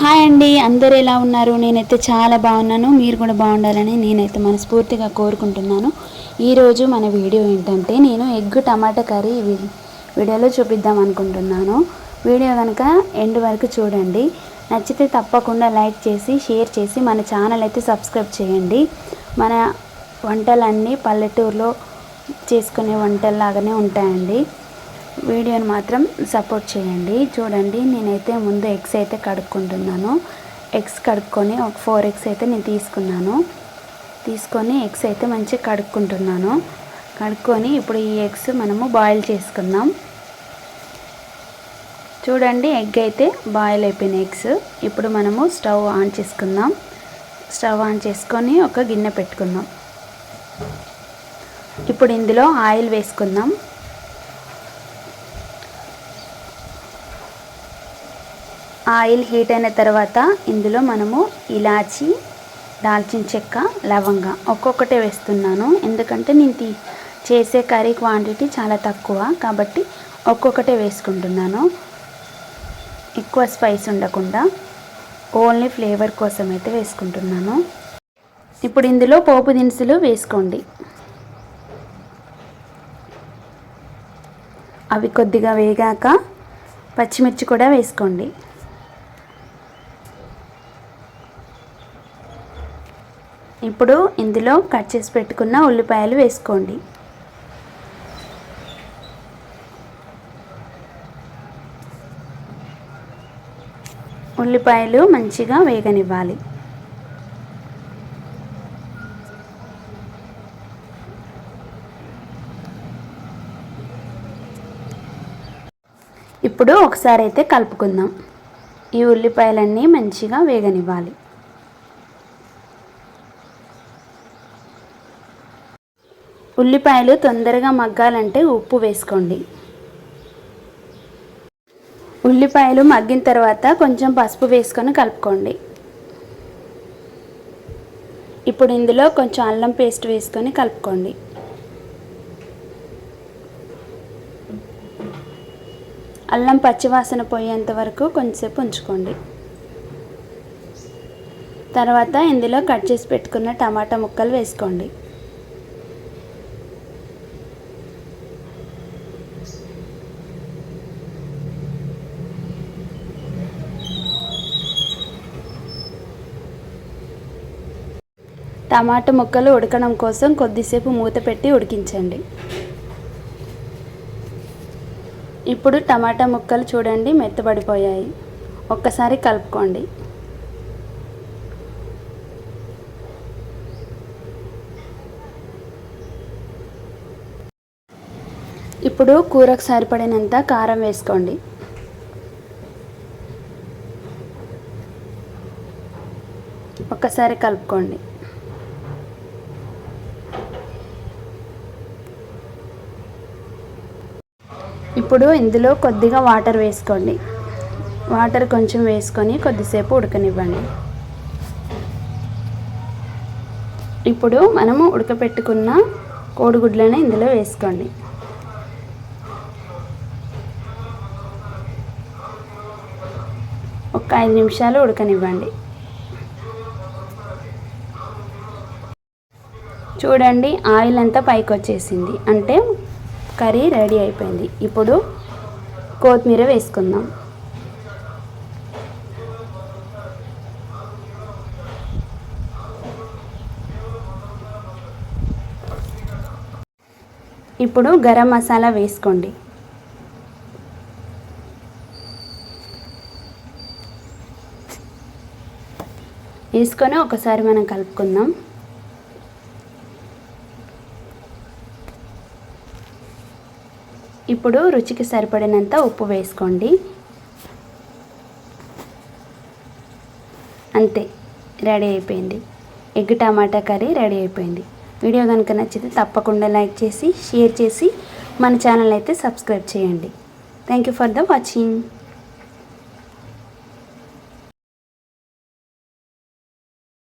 Hi అండి అందరు ఎలా ఉన్నారు? నేనైతే చాలా బాగున్నాను. మీరు కూడా బాగుండాలని నేనైతే మనస్ఫూర్తిగా కోరుకుంటున్నాను. ఈరోజు మన వీడియో ఏంటంటే నేను ఎగ్ టమాటా కర్రీ వీడియోలో చూపిద్దాం అనుకుంటున్నాను. వీడియో కనుక ఎండ్ వరకు చూడండి. నచ్చితే తప్పకుండా లైక్ చేసి షేర్ చేసి మన ఛానల్ అయితే సబ్స్క్రైబ్ చేయండి. మన వంటలన్నీ పల్లెటూరులో చేసుకునే వంటల్లాగానే ఉంటాయండి. వీడియోని మాత్రం సపోర్ట్ చేయండి. చూడండి నేనైతే ముందు ఎగ్స్ అయితే కడుక్కుంటున్నాను. ఎగ్స్ కడుక్కొని ఒక ఫోర్ ఎగ్స్ అయితే నేను తీసుకున్నాను. తీసుకొని ఎగ్స్ అయితే మంచిగా కడుక్కుంటున్నాను. కడుక్కొని ఇప్పుడు ఈ ఎగ్స్ మనము బాయిల్ చేసుకుందాం. చూడండి ఎగ్ అయితే బాయిల్ అయిపోయిన ఎగ్స్ ఇప్పుడు మనము స్టవ్ ఆన్ చేసుకుందాం. స్టవ్ ఆన్ చేసుకొని ఒక గిన్నె పెట్టుకుందాం. ఇప్పుడు ఇందులో ఆయిల్ వేసుకుందాం. ఆయిల్ హీట్ అయిన తర్వాత ఇందులో మనము ఇలాచి దాల్చిన చెక్క లవంగ ఒక్కొక్కటే వేస్తున్నాను. ఎందుకంటే నేను తీ చేసే కర్రీ క్వాంటిటీ చాలా తక్కువ కాబట్టి ఒక్కొక్కటే వేసుకుంటున్నాను. ఎక్కువ స్పైస్ ఉండకుండా ఓన్లీ ఫ్లేవర్ కోసం అయితే వేసుకుంటున్నాను. ఇప్పుడు ఇందులో పోపు దినుసులు వేసుకోండి. అవి కొద్దిగా వేగాక పచ్చిమిర్చి కూడా వేసుకోండి. ఇప్పుడు ఇందులో కట్ చేసి పెట్టుకున్న ఉల్లిపాయలు వేసుకోండి. ఉల్లిపాయలు మంచిగా వేగనివ్వాలి. ఇప్పుడు ఒకసారి అయితే కలుపుకుందాం. ఈ ఉల్లిపాయలన్నీ మంచిగా వేగనివ్వాలి. ఉల్లిపాయలు తొందరగా మగ్గాలంటే ఉప్పు వేసుకోండి. ఉల్లిపాయలు మగ్గిన తర్వాత కొంచెం పసుపు వేసుకొని కలుపుకోండి. ఇప్పుడు ఇందులో కొంచెం అల్లం పేస్ట్ వేసుకొని కలుపుకోండి. అల్లం పచ్చివాసన పోయేంత వరకు కొంచెంసేపు ఉంచుకోండి. తర్వాత ఇందులో కట్ చేసి పెట్టుకున్న టమాటా ముక్కలు వేసుకోండి. టమాటా ముక్కలు ఉడకడం కోసం కొద్దిసేపు మూత పెట్టి ఉడికించండి. ఇప్పుడు టమాటా ముక్కలు చూడండి మెత్తబడిపోయాయి. ఒక్కసారి కలుపుకోండి. ఇప్పుడు కూరకు సరిపడినంత కారం వేసుకోండి. ఒక్కసారి కలుపుకోండి. ఇప్పుడు ఇందులో కొద్దిగా వాటర్ వేసుకోండి. వాటర్ కొంచెం వేసుకొని కొద్దిసేపు ఉడకనివ్వండి. ఇప్పుడు మనము ఉడకపెట్టుకున్న కోడిగుడ్లను ఇందులో వేసుకోండి. ఒక ఐదు నిమిషాలు ఉడకనివ్వండి. చూడండి ఆయిల్ అంతా పైకి వచ్చేసింది అంటే కర్రీ రెడీ అయిపోయింది. ఇప్పుడు కొత్తిమీర వేసుకుందాం. ఇప్పుడు గరం మసాలా వేసుకోండి. వేసుకొని ఒకసారి మనం కలుపుకుందాం. ఇప్పుడు రుచికి సరిపడినంత ఉప్పు వేసుకోండి. అంతే రెడీ అయిపోయింది. ఎగ్ టమాటా కర్రీ రెడీ అయిపోయింది. వీడియో కనుక నచ్చితే తప్పకుండా లైక్ చేసి షేర్ చేసి మన ఛానల్ అయితే సబ్స్క్రైబ్ చేయండి. Thank you for the watching